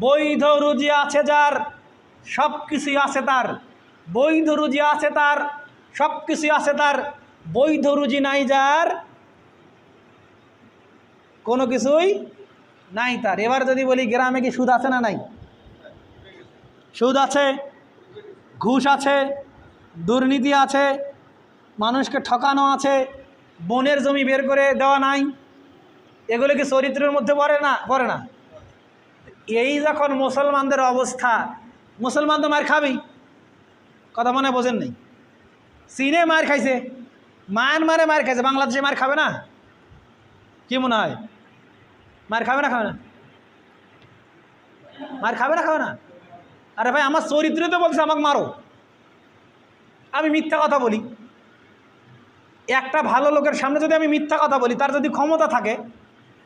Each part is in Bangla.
বৈধ রুজি আছে যার, সব কিছুই আছে তার। বৈধ রুজি আছে তার, সব কিছুই আছে তার। বৈধ রুজি নাই যার, কোনো কিছুই নাই তার। এবার যদি বলি, গ্রামে কি সুদ আছে না নাই? সুদ আছে, ঘুষ আছে, দুর্নীতি আছে, মানুষকে ঠকানো আছে, বনের জমি বের করে দেওয়া নাই। এগুলো কি চরিত্রের মধ্যে পড়ে না? পড়ে না। এই যখন মুসলমানদের অবস্থা, মুসলমান তো মার খাবেই। কথা মনে বোঝেন নেই। চীনে মার খাইছে, মায়ানমারে মার খাইছে, বাংলাদেশে মার খাবে না? কি মনে হয়? মার খাবে না খাবে না? মার খাবে না খাবে না? আরে ভাই, আমার চরিত্রে তো বলছে আমাকে মারো। আমি মিথ্যা কথা বলি। একটা ভালো লোকের সামনে যদি আমি মিথ্যা কথা বলি, তার যদি ক্ষমতা থাকে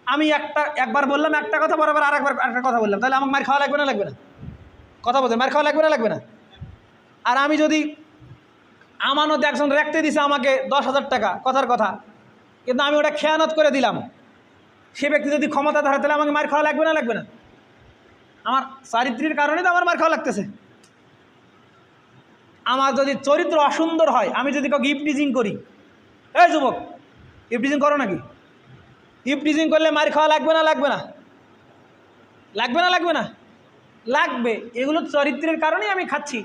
আমি একটা, একবার বললাম একটা কথা, বরাবর আর একবার একটা কথা বললাম। তাহলে আমাকে মার খাওয়া লাগবে না লাগবে না? কথা বলছেন মার খাওয়া লাগবে না লাগবে না? আর আমি যদি আমানত একজন রাখতে দিছে আমাকে দশ হাজার টাকা, কথার কথা, কিন্তু আমি ওটা খেয়ানত করে দিলাম, সে ব্যক্তি যদি ক্ষমতা ধরে, তাহলে আমাকে মার খাওয়া লাগবে না লাগবে না? আমার চারিত্রির কারণে তো আমার মার খাওয়া লাগতেছে। আমার যদি চরিত্র অসুন্দর হয়, আমি যদি কাউকে ইপটিজিং করি, এই যুবক ইপটিজিং করো নাকি? ইপটিজিং করলে মার খাওয়া লাগবে না লাগবে না? লাগবে না লাগবে না? লাগবে। এগুলো চরিত্রের কারণেই আমি খাচ্ছি।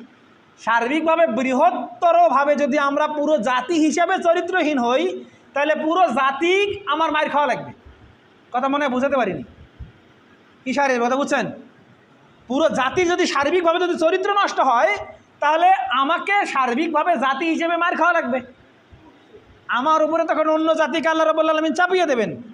সার্বিকভাবে, বৃহত্তরভাবে যদি আমরা পুরো জাতি হিসাবে চরিত্রহীন হই, তাহলে পুরো জাতি আমার মার খাওয়া লাগবে। কথা মনে বুঝাতে পারিনি? কি সারের কথা বুঝছেন? পুরো জাতি যদি সার্বিকভাবে যদি চরিত্র নষ্ট হয়, তাহলে আমাকে সার্বিকভাবে জাতি হিসেবে মার খাওয়া লাগবে। আমার উপরে তখন অন্য জাতিকে আল্লাহ রবুল্লা আলমিন চাপিয়ে দেবেন।